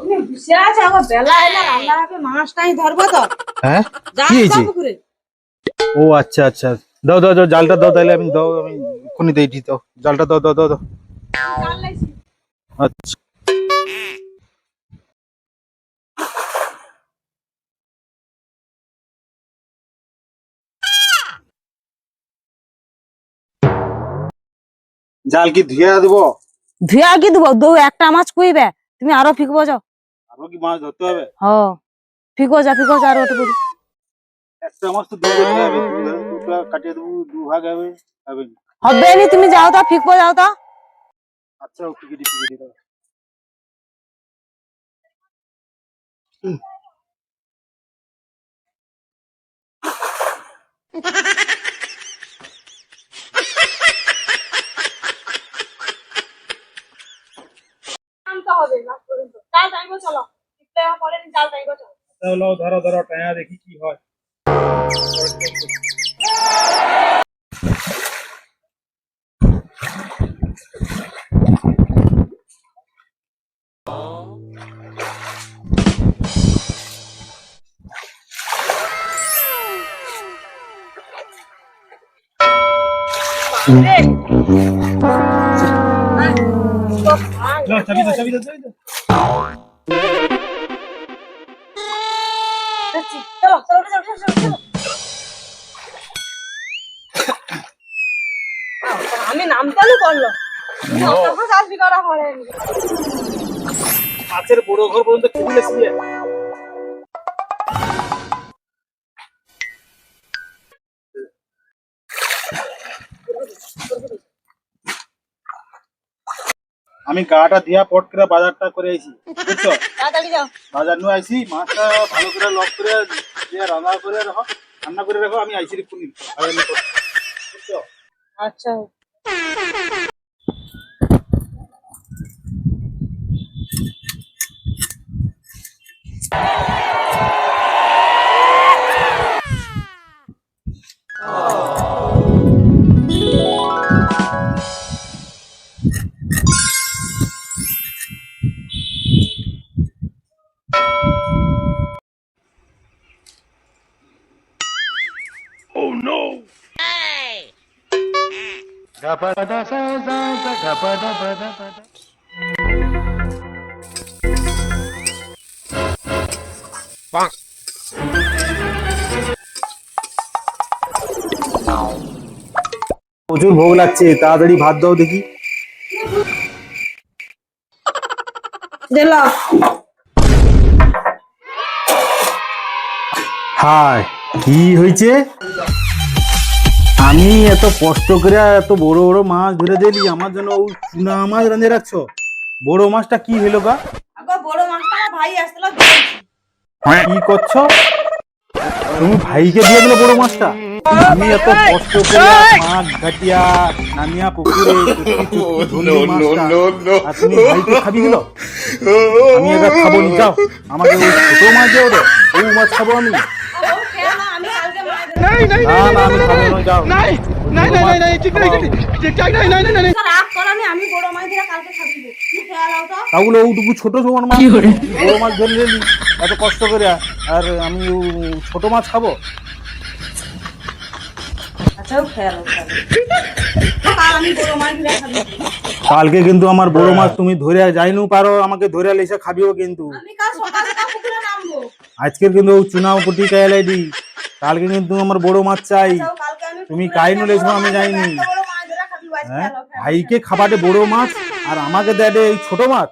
তুমি বসে আছো এখন বেলা এলে রান্না হবে মাছটাই ধরবো তো। হ্যাঁ? কি হয়েছে? ও আচ্ছা আচ্ছা। দাও দাও দাও জালটা দাও তাহলে আমি দাও আমি এক্ষুনি দিই দাও। জালটা দাও দাও দাও দাও। জাল আচ্ছা। জাল কি ধুয়ে দেবো? ধুয়া কি দেবো? দু একটা মাছ কুইবে। তুমি আরও ফিকবো যাও আরও কি মাছ ধরতে হবে? হ ফিকো যা ফিকো যা আরও ওটা করি একটা মাছ তো দুটো হবে দু- কাটিয়ে দেবো দু ভাগ হবে হবে হবে নি তুমি যাও তা ফিকবো যাও তা। আচ্ছা ওকে কেটে কেটে দাও আনতে হবে লাস্ট পর্যন্ত চাল টাইমো চলো ফিকতে পরে চাল টাইমো চলো চলো ধরো ধরো টায়া দেখি কি হয়। চাবি দাও চাবি দাও চলো চলো চলো চলো আমি নামতালু করল আসবি করা পড়েনি কাছের বড় ঘর পর্যন্ত কেবিল আমি গাটা দিয়া পট করে বাজারটা করে আইছি বুঝছ? বাজার নু আইছি মাছটা ভালো করে লক করে দিয়ে রান্না করে রাখো রান্না করে রাখো আমি আইছি রিপুনি বুঝছ? আচ্ছা প্রচুর ভোগ লাগছে তাড়াতাড়ি ভাত দাও দেখি। দিলাম হায় কি হয়েছে? আমি এত কষ্ট করে এত বড় বড় মাছ ধরে দিলি আমার জন্য ওই চুনা মাছ রাঁধে রাখছো? বড় মাছটা কি হলো গা? আগো বড় মাছটা আমার ভাই আসছিল কি করছ? তুমি ভাইকে দিয়ে দিলে বড় মাছটা? আমি এত কষ্ট করে মাছ ঘাটিয়া নামিয়া পুকুরে মাছটা, আর তুমি ভাইকে খাবি দিল? আমি এবার খাব নি যাও। আমাকে ওই ছোট মাছ দিয়ে ওটা ওই মাছ খাব আমি। না আমি কালকে মাছ নাই ঠিক নাই নাই নাই নাই করানি আমি বড় কালকে খাবি খেয়াল ছোট সমান মাছ বড় মাছ ধরে নিলি এত কষ্ট করে। আর আমি ছোট মাছ খাব? আচ্ছা খেয়াল আও কাল আমি বড় মাছ দিয়ে খাবি কালকে কিন্তু আমার বড় মাছ তুমি ধরে যাইনু পারো আমাকে ধরে লেসে খাবিও কিন্তু। আমি কাল সকালে পুকুরে নামবো। আজকের কিন্তু চুনাও পুটি কাইলাইডি কালকে কিন্তু আমার বড় মাছ চাই। আমি তুমি কাই কাইনু গিয়ে আমি যাইনি। হ্যাঁ। ভাইকে খাবাটে বড় মাছ আর আমাকে দেয় এই ছোট মাছ।